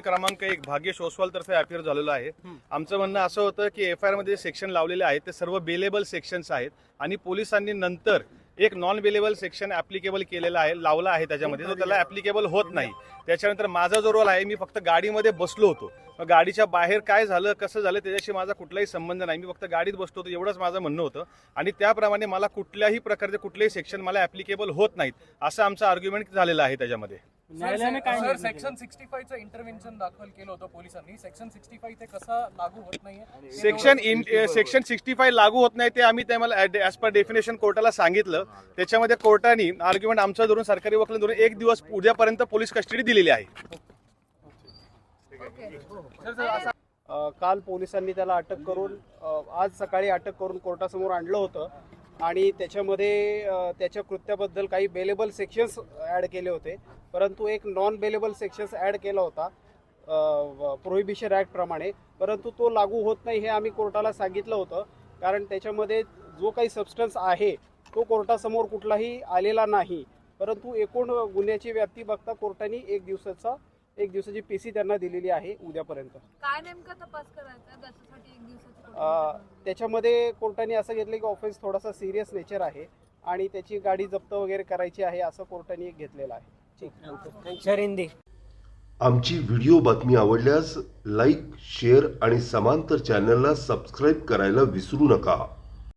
क्रमांक एक भाग्येश ओसवाल तर्फे अपिअर झालेलो आहे. आमचं म्हणणं असं होतं की एफ आय आरमध्ये सेक्शन लावलेले आहेत. ते सर्व बेलेबल सेक्शन्स आहेत. आणि पोलिसांनी नंतर एक नॉन बेलेबल सेक्शन ऍप्लिकेबल केलेला आहे लावला आहे त्याच्यामध्ये. तो त्याला ऍप्लिकेबल होत नाही. त्याच्यानंतर माझा जो रोल आहे मी फक्त गाडीमध्ये बसलो होतो. मग गाडीच्या बाहेर काय झालं कसं झालं त्याच्याशी माझा कुठलाही संबंध नाही. मी फक्त गाडीत बसलो होतो एवढंच माझं म्हणणं होतं. आणि त्याप्रमाणे मला कुठल्याही प्रकारचे कुठलेही सेक्शन मला ऍप्लिकेबल होत नाहीत असं आमचं आर्ग्युमेंट झालेलं आहे त्याच्यामध्ये. न्यायालयाने काय सर सेक्शन सिक्स्टी फायचं इंटरव्हेन्शन दाखल केलं होतं पोलिसांनी. सेक्शन सिक्स्टी फाय ते कसं लागू होत नाहीये? Section in section sixty five लागू होत नाही ते आम्ही त्याला ऍज पर डेफिनेशन कोर्टाला सांगितलं. त्याच्यामध्ये कोर्टाने आर्ग्युमेंट आमचं धरून सरकारी वकील धरून एक दिवस उद्यापर्यंत पोलीस कस्टडी दिलेली आहे. काल पोलिसांनी त्याला अटक करून आज सकाळी अटक करून कोर्टासमोर आणलं होतं. आणि त्याच्यामध्ये त्याच्या कृत्याबद्दल काही बेलेबल सेक्शन्स ॲड केले होते. परंतु एक नॉन बेलेबल सेक्शन्स ॲड केला होता प्रोहिबिशन ॲक्टप्रमाणे परंतु तो लागू होत नाही हे आम्ही कोर्टाला सांगितलं होतं. कारण त्याच्यामध्ये जो काही सबस्टन्स आहे तो कोर्टासमोर कुठलाही आलेला नाही. परंतु एकूण गुन्ह्याची व्याप्ती बघता कोर्टाने एक दिवसाचा एक दिवसाची पी सी त्यांना दिलेली आहे उद्यापर्यंत. काय नेमका तपास करायचा? त्याच्यामध्ये कोर्टाने असं घेतलं की ऑफेन्स थोडासा सिरियस नेचर आहे आणि त्याची गाडी जप्त वगैरे करायची आहे असं कोर्टाने एक घेतलेलं आहे. ठीक आमची व्हिडिओ बातमी आवडल्यास लाईक शेअर आणि समांतर चॅनलला सबस्क्राईब करायला विसरू नका.